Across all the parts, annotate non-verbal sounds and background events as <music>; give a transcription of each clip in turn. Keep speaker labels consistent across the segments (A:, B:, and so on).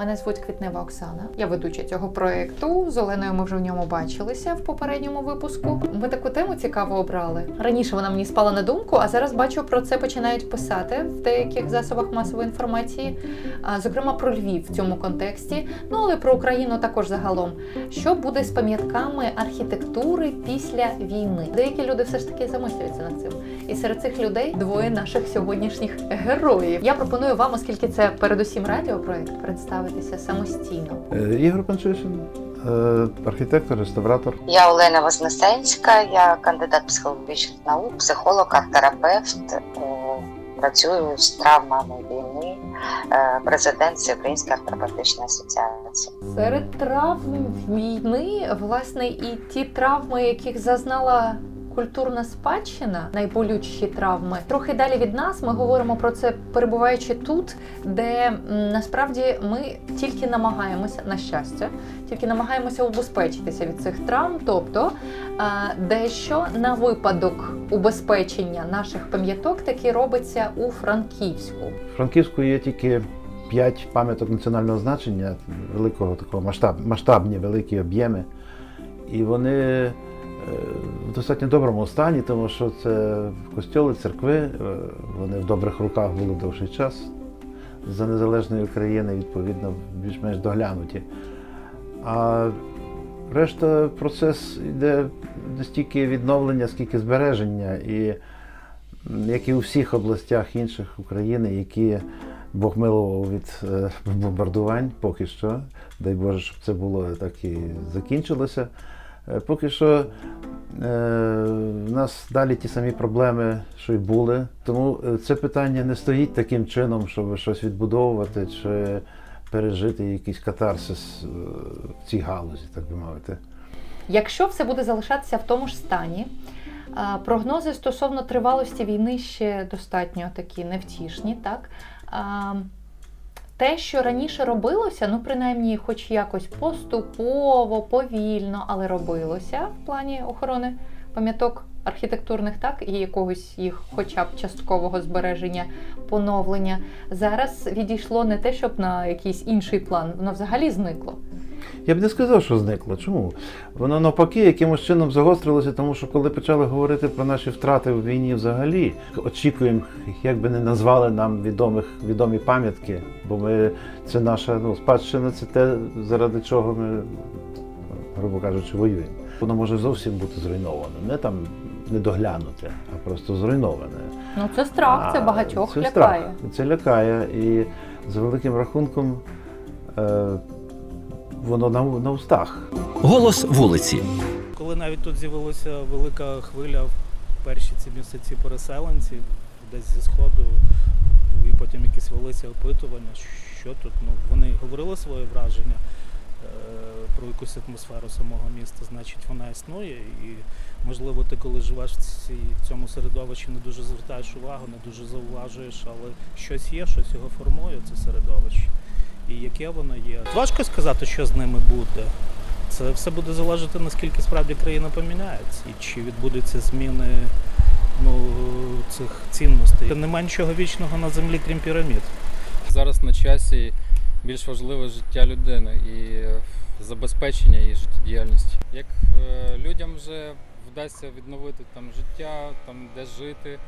A: Мене звуть Квітнева Оксана. Я ведуча цього проєкту. З Оленою ми вже в ньому бачилися в попередньому випуску. Ми таку тему цікаво обрали. Раніше вона мені спала на думку, а зараз бачу про це починають писати в деяких засобах масової інформації, зокрема про Львів в цьому контексті. Ну але про Україну також загалом. Що буде з пам'ятками архітектури після війни? Деякі люди все ж таки замислюються над цим. І серед цих людей двоє наших сьогоднішніх героїв. Я пропоную вам, оскільки це передусім радіопроект, представитися самостійно.
B: Е, Ігор Панчишин, е, архітектор, реставратор.
C: Я Олена Вознесенська, я кандидат психологічних наук, психолог, арт-терапевт. Е, Працюю з травмами війни, президент Всеукраїнської арт-терапевтичної асоціації.
A: Серед травм війни, власне, і ті травми, яких зазнала культурна спадщина, найболючіші травми. Трохи далі від нас ми говоримо про це, перебуваючи тут, де насправді ми тільки намагаємося на щастя, тільки намагаємося убезпечитися від цих травм, тобто дещо на випадок убезпечення наших пам'яток таки робиться у Франківську.
B: Франківську є тільки п'ять пам'яток національного значення, великого такого масштаб, масштабні великі об'єми. І вони е, в достатньо доброму стані, тому що це костьоли, церкви, е, вони в добрих руках були довший час. За незалежної України, відповідно, більш-менш доглянуті. А решта процес йде не стільки відновлення, скільки збереження. І як і у всіх областях інших України, які Бог милував від е, бомбардувань поки що. Дай Боже, щоб це було так і закінчилося. Е, Поки що е, в нас далі ті самі проблеми, що й були. Тому е, це питання не стоїть таким чином, щоб щось відбудовувати чи пережити якийсь катарсис в цій галузі, так би мовити.
A: Якщо все буде залишатися в тому ж стані, прогнози стосовно тривалості війни ще достатньо такі невтішні, так? Те, що раніше робилося, ну принаймні, хоч якось поступово, повільно, але робилося в плані охорони пам'яток архітектурних, так, і якогось їх, хоча б часткового збереження, поновлення, зараз відійшло не те, щоб на якийсь інший план, воно взагалі зникло.
B: Я б не сказав, що зникло. Чому? Воно навпаки якимось чином загострилося, тому що коли почали говорити про наші втрати в війні взагалі, очікуємо, як би не назвали нам відомих, відомі пам'ятки, бо ми це наша ну, спадщина, це те, заради чого ми, грубо кажучи, воюємо. Воно може зовсім бути зруйноване, не там недоглянуте, а просто зруйноване.
A: Ну це страх, це багатьох
B: це
A: лякає.
B: Страх. Це лякає. І за великим рахунком е, воно на, на устах.
D: Голос вулиці.
E: Коли навіть тут з'явилася велика хвиля в перші ці місяці переселенців, десь зі сходу, і потім якісь велися опитування, що тут. Ну, вони говорили своє враження е, про якусь атмосферу самого міста, значить вона існує. І можливо, ти коли живеш в, цій, в цьому середовищі, не дуже звертаєш увагу, не дуже зауважуєш, але щось є, щось його формує, це середовище. І яке воно є. Важко сказати, що з ними буде. Це все буде залежати, наскільки справді країна поміняється, і чи відбудуться зміни ну, цих цінностей. Нема нічого вічного на землі, крім пірамід.
F: Зараз на часі більш важливе життя людини і е, забезпечення її життєдіяльності. Як е, людям вже вдасться відновити там життя, там де жити,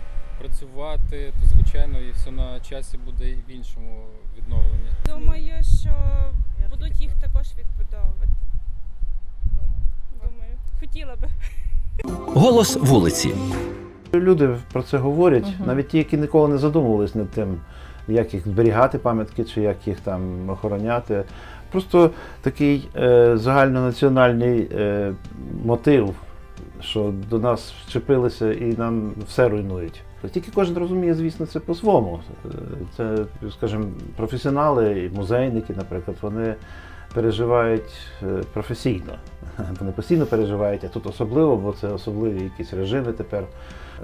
F: працювати, то звичайно і все на часі буде і в іншому відновленні.
G: Думаю, що будуть їх також відбудовувати. Думаю, хотіла би.
D: Голос вулиці.
B: Люди про це говорять,
A: Мгм.
B: навіть ті, які ніколи не задумувались над тим, як їх зберігати пам'ятки чи як їх там охороняти. Просто такий е, загальнонаціональний е, мотив, що до нас вчепилися і нам все руйнують. Тільки кожен розуміє, звісно, це по-своєму. Це, скажімо, професіонали і музейники, наприклад, вони переживають е, професійно. <laughs> Вони постійно переживають, а тут особливо, бо це особливі якісь режими тепер.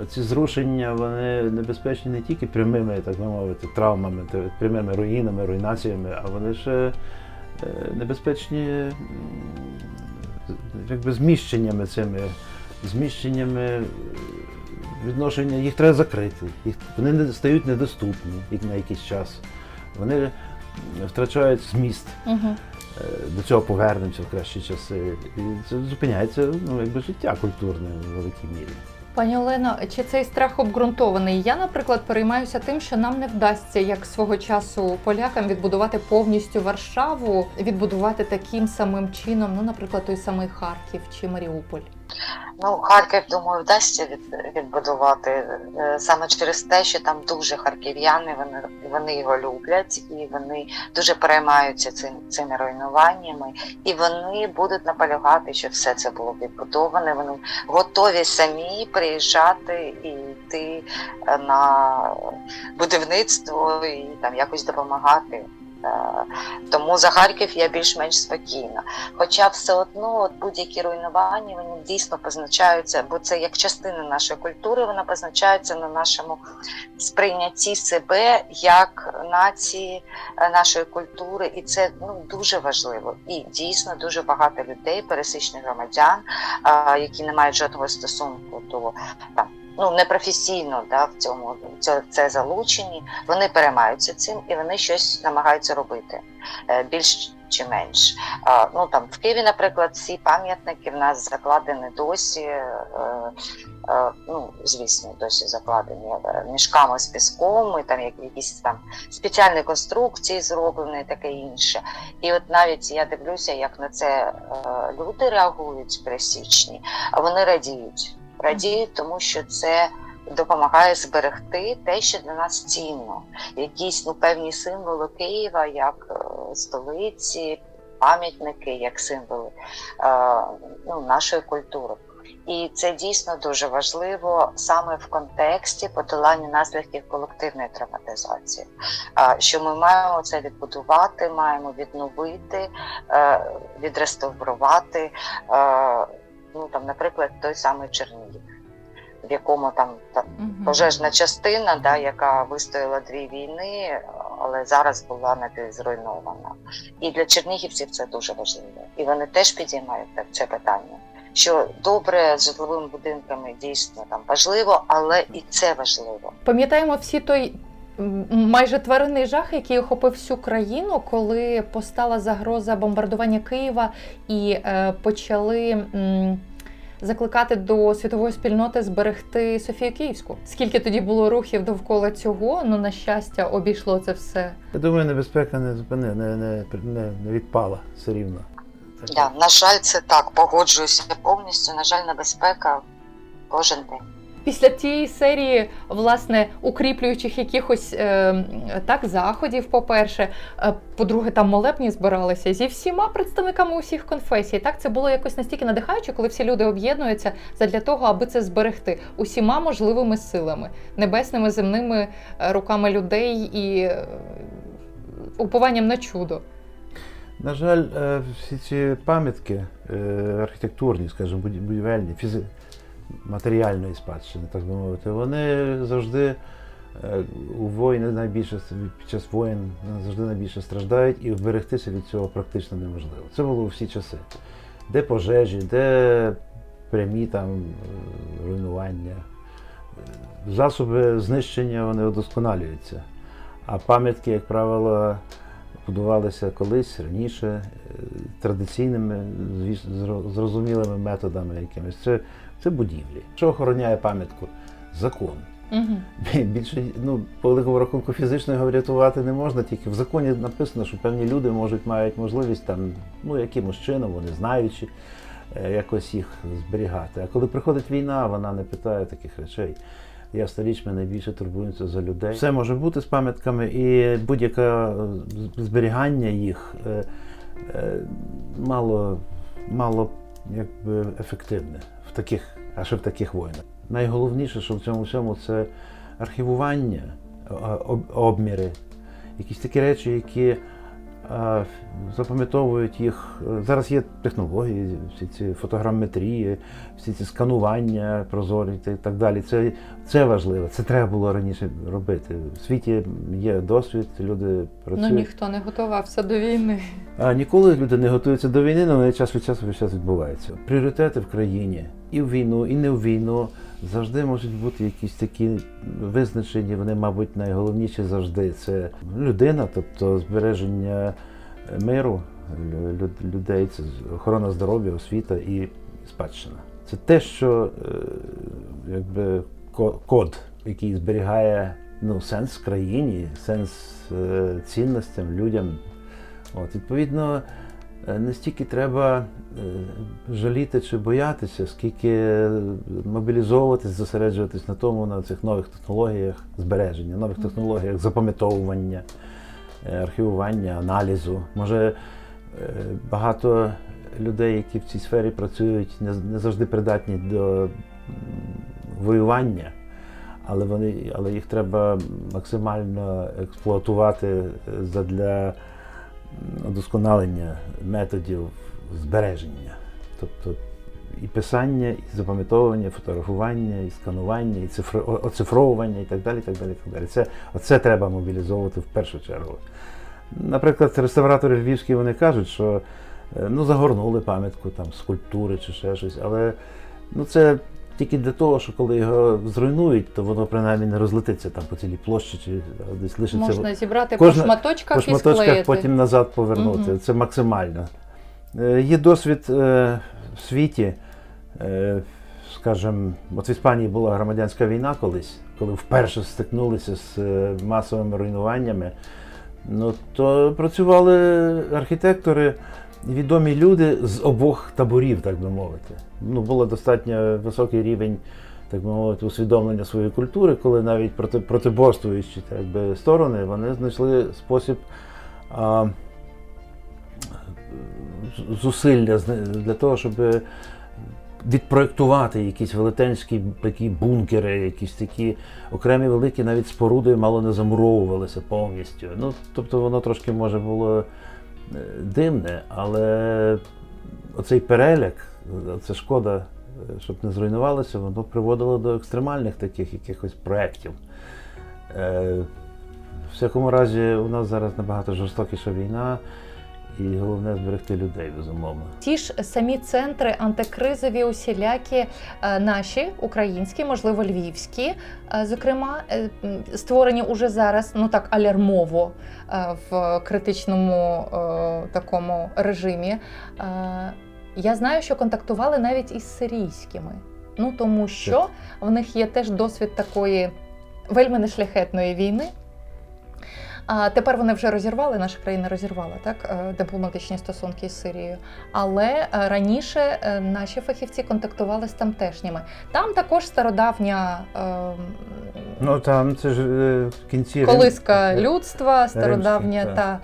B: Ці зрушення вони небезпечні не тільки прямими, так би мовити, травмами, прямими руїнами, руйнаціями, а вони ще е, небезпечні якби зміщеннями цими, зміщеннями відношення, їх треба закрити. Їх, вони не стають недоступні як на якийсь час. Вони втрачають зміст.
A: Угу.
B: До цього повернемося в кращі часи. І це зупиняється ну, якби життя культурне в великій мірі.
A: Пані Олено, чи цей страх обґрунтований? Я, наприклад, переймаюся тим, що нам не вдасться, як свого часу полякам, відбудувати повністю Варшаву, відбудувати таким самим чином, ну, наприклад, той самий Харків чи Маріуполь.
C: Ну, Харків, думаю, вдасться від, відбудувати е, саме через те, що там дуже харків'яни, вони, вони його люблять і вони дуже переймаються цим, цими руйнуваннями, і вони будуть наполягати, щоб все це було відбудоване. Вони готові самі приїжджати і йти е, на будівництво і там якось допомагати. Е, Тому за Харків я більш-менш спокійна. Хоча все одно будь-які руйнування вони дійсно позначаються, бо це як частина нашої культури, вона позначається на нашому сприйнятті себе як нації е, нашої культури, і це ну дуже важливо. І дійсно дуже багато людей, пересічних громадян, е, які не мають жодного стосунку до там. Ну, непрофесійно да, в цьому це, це залучені, вони переймаються цим і вони щось намагаються робити е, більш чи менш. Ну там в Києві, наприклад, всі пам'ятники в нас закладені досі. Е, е, ну, звісно, досі закладені мішками з піском, і там якісь там спеціальні конструкції зроблені, таке інше. І от навіть я дивлюся, як на це люди реагують пересічні, а вони радіють. Радіють, тому що це допомагає зберегти те, що для нас цінно. Якісь ну, певні символи Києва, як е, столиці, пам'ятники, як символи е, ну, нашої культури. І це дійсно дуже важливо саме в контексті подолання наслідків колективної травматизації. Що ми маємо це відбудувати, маємо відновити, е, відреставрувати. Ну там, наприклад, той самий Чернігів, в якому там та- пожежна частина, да, яка вистояла дві війни, але зараз була напівзруйнована. І для чернігівців це дуже важливо. І вони теж підіймають це питання. Що добре з житловими будинками дійсно там важливо, але і це важливо.
A: Пам'ятаємо всі той майже тваринний жах, який охопив всю країну, коли постала загроза бомбардування Києва і е, почали. Закликати до світової спільноти зберегти Софію Київську. Скільки тоді було рухів довкола цього? Ну на щастя, обійшло це все.
B: Я думаю, небезпека не зупини, не, не, не, не відпала все рівно. Так,
C: Да, на жаль, це так, погоджуюся повністю. На жаль, небезпека кожен день.
A: Після тієї серії, власне, укріплюючих якихось е, так заходів, по-перше, е, по-друге, там молебні збиралися зі всіма представниками усіх конфесій. Так це було якось настільки надихаюче, коли всі люди об'єднуються задля того, аби це зберегти усіма можливими силами, небесними, земними е, руками людей і упованням на чудо.
B: На жаль, всі ці пам'ятки архітектурні, скажімо, будівельні, фізи... матеріальної спадщини, так би мовити, вони завжди е, у воїни найбільше під час воєн завжди найбільше страждають, і вберегтися від цього практично неможливо. Це було у всі часи. Де пожежі, де прямі там е, руйнування, Е, засоби знищення вони удосконалюються. А пам'ятки, як правило, будувалися колись раніше е, традиційними, звісно, зрозумілими методами якимись. Це, це будівлі. Що охороняє пам'ятку? Закон.
A: Угу.
B: Більше, ну, по великому рахунку, фізично його врятувати не можна, тільки в законі написано, що певні люди можуть мають можливість там, ну, якимось чином, вони знаючи, е, якось їх зберігати. А коли приходить війна, вона не питає таких речей. Я сторічми найбільше турбуюся за людей. Все може бути з пам'ятками, і будь-яке е, зберігання їх е, мало, мало якби ефективне таких, а ще в таких воїнах. Найголовніше, що в цьому всьому це архівування, об- обміри, якісь такі речі, які запам'ятовують їх. Зараз є технології, всі ці фотограметрії, всі ці сканування прозорі і так далі. Це, це важливо, це треба було раніше робити. В світі є досвід, люди
A: Ну ніхто не готувався до війни.
B: А ніколи люди не готуються до війни, але час від часу час відбувається. Пріоритети в країні і в війну, і не в війну завжди можуть бути якісь такі визначені. Вони, мабуть, найголовніші завжди. Це людина, тобто збереження миру лю- лю- людей, це охорона здоров'я, освіта і спадщина. Це те, що е, якби код, який зберігає ну, сенс країні, сенс е, цінностям, людям. От, відповідно, е, не стільки треба е, жаліти чи боятися, скільки е, мобілізовуватись, зосереджуватись на тому, на цих нових технологіях збереження, нових технологіях запам'ятовування, е, архівування, аналізу. Може, е, багато людей, які в цій сфері працюють, не, завжди придатні до воювання. Але вони, але їх треба максимально експлуатувати е, задля удосконалення методів збереження. Тобто і писання, і запам'ятовування, і фотографування, і сканування, і цифро, оцифровування, і так далі. Так далі, так далі. Це, оце треба мобілізовувати в першу чергу. Наприклад, реставратори львівські вони кажуть, що е, ну, загорнули пам'ятку там, скульптури чи ще щось, але ну, це тільки для того, що коли його зруйнують, то воно принаймні не розлетиться там по цілій площі, чи десь лишиться
A: Можна зібрати
B: кожна-
A: по шматочках
B: по
A: і
B: шматочках,
A: склеїти.
B: потім назад повернути.
A: Мгм.
B: Це максимально. Е, Є досвід е, в світі. Е, Скажімо, от в Іспанії була громадянська війна колись, коли вперше стикнулися з е, масовими руйнуваннями. Ну, то працювали архітектори, відомі люди з обох таборів, так би мовити. Ну, було достатньо високий рівень, так би мовити, усвідомлення своєї культури, коли навіть проти, протиборствуючі так би, сторони, вони знайшли спосіб а, зусилля для того, щоб відпроєктувати якісь велетенські такі бункери, якісь такі окремі великі навіть споруди мало не замуровувалися повністю. Ну, тобто воно трошки може було дивне, але оцей переляк, це шкода, е, щоб не зруйнувалося, воно приводило до екстремальних таких якихось проєктів. Е, В всякому разі, у нас зараз набагато жорстокіша війна, і головне зберегти людей, безумовно.
A: Ті ж самі центри антикризові, усілякі е, наші українські, можливо, львівські, е, зокрема, е, створені уже зараз, ну так алярмово в критичному такому режимі. Я знаю, що контактували навіть із сирійськими. Ну тому що в них є теж досвід такої вельми нешляхетної війни. А тепер вони вже розірвали, наша країна розірвала так е, дипломатичні стосунки з Сирією. Але е, раніше е, наші фахівці контактували з тамтешніми. Там також стародавня
B: Ну там це ж е, в кінці Рим-
A: колиска людства, стародавня
B: Римський,
A: та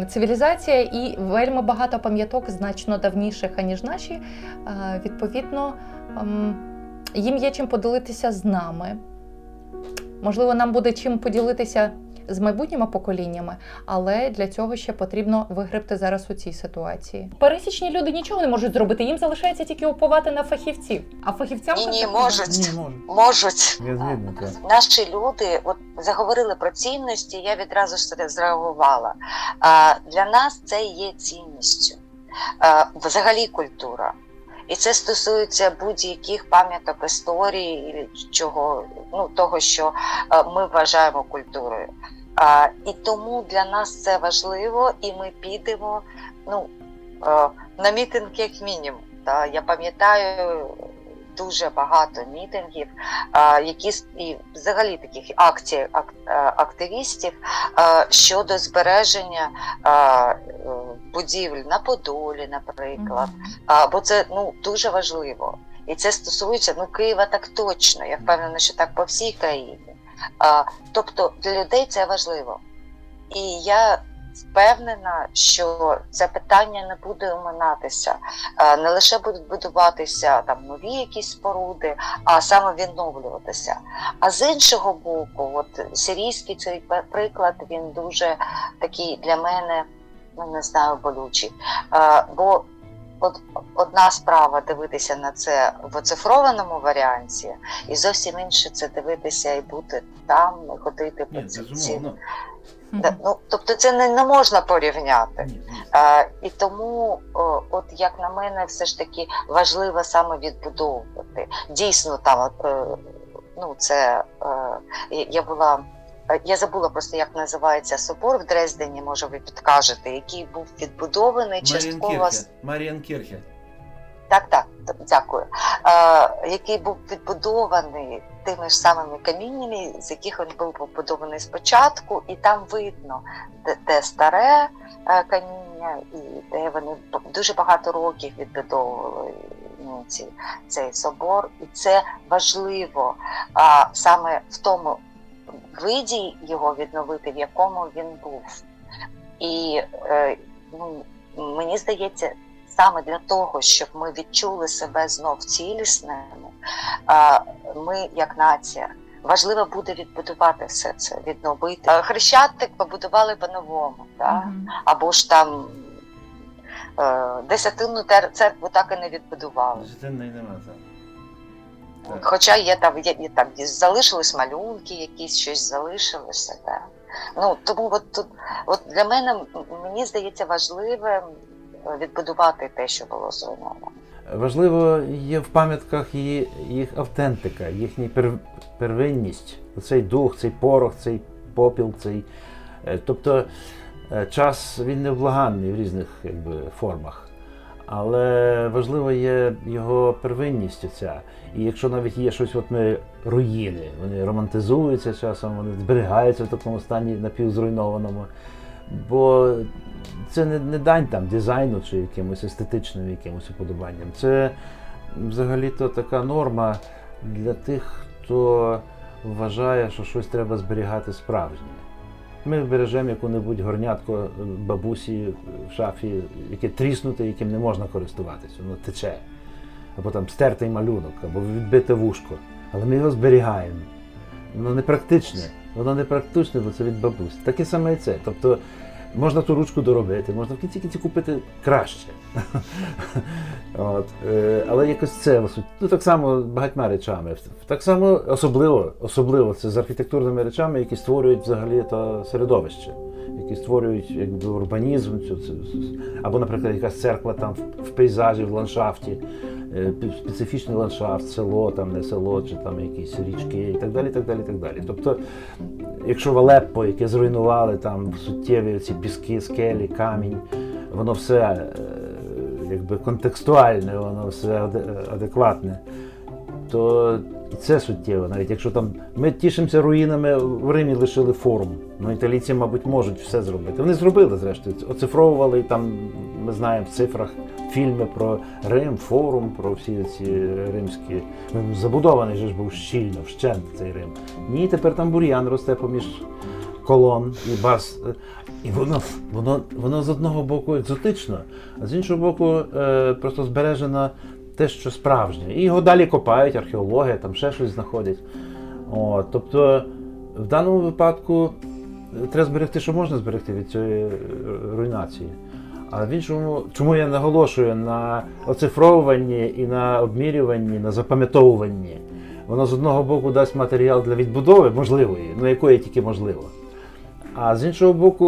A: е, цивілізація, і вельми багато пам'яток значно давніших, аніж наші. Е, відповідно, ем, їм є чим поділитися з нами. Можливо, нам буде чим поділитися з майбутніми поколіннями, але для цього ще потрібно вигребти зараз у цій ситуації. Пересічні люди нічого не можуть зробити, їм залишається тільки уповати на фахівців. А фахівцям
C: Ні, ні, можуть.
B: Ні.
C: Можуть.
B: Так.
C: Наші люди от заговорили про цінності, я відразу ж це зреагувала. А, для нас це є цінністю. Взагалі культура. І це стосується будь-яких пам'яток історії, чого, ну, того, що е, ми вважаємо культурою. А, і тому для нас це важливо, і ми підемо ну, е, на мітинг як мінімум. Та, я пам'ятаю дуже багато мітингів, які і взагалі таких акцій ак- е, активістів щодо збереження будівель на Подолі, наприклад. А, бо це ну дуже важливо. І це стосується ну Києва так точно. Я впевнена, що так по всій країні. А, тобто для людей це важливо. І я впевнена, що це питання не буде оминатися. Е, Не лише будуть будуватися там нові якісь споруди, а саме відновлюватися. А з іншого боку, от сирійський цей приклад він дуже такий для мене, ну не знаю, болючий. Е, Бо от одна справа дивитися на це в оцифрованому варіанті, і зовсім інше це дивитися і бути там, і ходити по ці- ці. Ну, тобто це не, не можна порівняти. Е, і тому, о, от як на мене, все ж таки важливо саме відбудовувати. Дійсно, там от, е, ну це е, я була. Е, Я забула просто, як називається собор в Дрездені, може ви підкажете, який був відбудований частково.
B: Марієнкірхе.
C: Так, так, дякую. Е, який був відбудований тими ж самими каміннями, з яких він був побудований спочатку, і там видно, де, де старе е, каміння, і де вони дуже багато років відбудовували ну, ці, цей собор. І це важливо а, саме в тому виді його відновити, в якому він був. І е, ну, мені здається, саме для того, щоб ми відчули себе знов цілісними, ми, як нація, важливо буде відбудувати все це, відновити. Хрещатик побудували по-новому, да?
A: Мгм.
C: або ж там е, десятинну церкву так і не відбудували.
B: Житинної нема так. Так.
C: Хоча є там, є, є там залишились малюнки, якісь щось залишилося. Да. Ну тому от тут, от для мене мені здається важливим відбудувати те, що було зруйновано.
B: Важливо є в пам'ятках її, їх автентика, їхня пер, первинність, цей дух, цей порох, цей попіл, цей. е, Тобто е, час він невблаганний в різних якби, формах. Але важливо є його первинність ця. І якщо навіть є щось, от ми руїни, вони романтизуються часом, вони зберігаються в такому стані напівзруйнованому. Бо це не, не дань там дизайну чи якимось естетичним якимось уподобанням. Це взагалі-то така норма для тих, хто вважає, що щось треба зберігати справжнє. Ми бережемо яку-небудь горнятку бабусі в шафі, яке тріснуте, яким не можна користуватися, воно тече. Або там стертий малюнок, або відбите вушко. Але ми його зберігаємо. Воно непрактичне, воно не практичне, бо це від бабусі. Таке саме і це. Тобто можна ту ручку доробити, можна в кінці кінці купити краще. От, е, але якось це ну, так само багатьма речами. Так само особливо, особливо це з архітектурними речами, які створюють взагалі то середовище, які створюють якби урбанізм, або, наприклад, якась церква там в, пейзажі, в ландшафті, специфічний ландшафт, село, там не село, чи там якісь річки, і так далі. так далі, так далі. Тобто, якщо в Алеппо, яке зруйнували там суттєві ці піски, скелі, камінь, воно все е, якби контекстуальне, воно все аде- адекватне, то і це суттєво. Навіть якщо там ми тішимося руїнами, в Римі лишили форум. Ну, італійці, мабуть, можуть все зробити. Вони зробили, зрештою, оцифровували там, ми знаємо в цифрах фільми про Рим, форум, про всі ці римські. Ну, Забудований же ж був щільно, вщент цей Рим. Ні, тепер там бур'ян росте поміж колон і бас. І воно, воно, воно з одного боку екзотично, а з іншого боку, е, просто збережено те, що справжнє. І його далі копають, археологи, там ще щось знаходять. От, тобто, в даному випадку е, треба зберегти, що можна зберегти від цієї е, руйнації. А в іншому, чому я наголошую на оцифровуванні і на обмірюванні, на запам'ятовуванні. Воно з одного боку дасть матеріал для відбудови можливої, ну якої тільки можливо. А з іншого боку,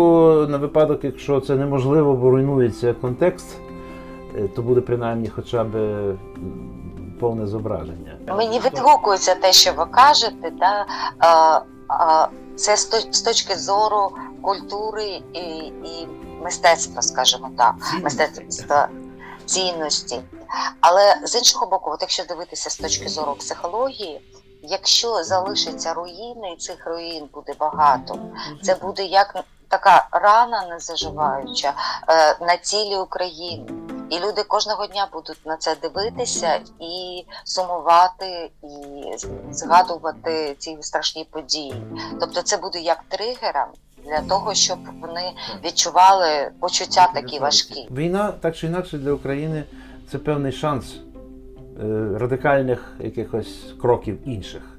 B: на випадок, якщо це неможливо, бо руйнується контекст, то буде принаймні хоча б повне зображення.
C: Мені відгукується те, що ви кажете, да? а, а, це з з точки зору культури і, і мистецтва, скажімо так, мистецтва цінності. Але з іншого боку, от якщо дивитися з точки зору психології, якщо залишаться руїни, і цих руїн буде багато, це буде як така рана незаживаюча е, на цілі України. І люди кожного дня будуть на це дивитися і сумувати, і згадувати ці страшні події. Тобто це буде як тригером, для того, щоб вони відчували почуття такі важкі.
B: Війна, так чи інакше, для України це певний шанс е, радикальних якихось кроків інших.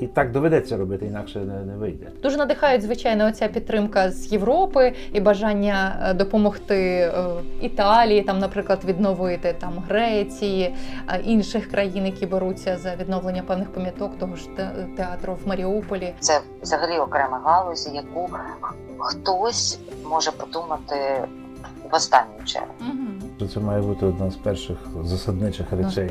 B: І так доведеться робити, інакше не, не вийде.
A: Дуже надихають, звичайно, оця підтримка з Європи і бажання е, допомогти е, Італії, там, наприклад, відновити там Греції, е, інших країн, які беруться за відновлення певних пам'яток того ж театру в Маріуполі.
C: Це взагалі окрема галузь, яку хтось може подумати в останню чергу.
B: Що Це має бути одна з перших засадничих речей.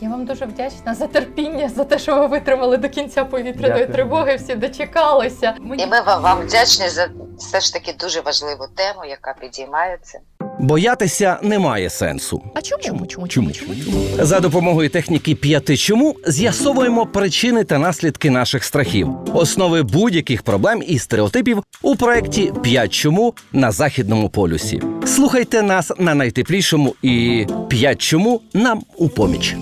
A: Я вам дуже вдячна за терпіння, за те, що ви витримали до кінця повітряної
B: Дякую.
A: тривоги, всі дочекалися. Мені
C: І ми вам, вам вдячні за все ж таки дуже важливу тему, яка підіймається.
D: Боятися немає сенсу.
A: А чому? Чому? Чому?
D: Чому? За допомогою техніки п'яти чому з'ясовуємо причини та наслідки наших страхів, основи будь-яких проблем і стереотипів у проєкті «П'ять чому на західному полюсі. Слухайте нас на найтеплішому і «П'ять чому нам у поміч.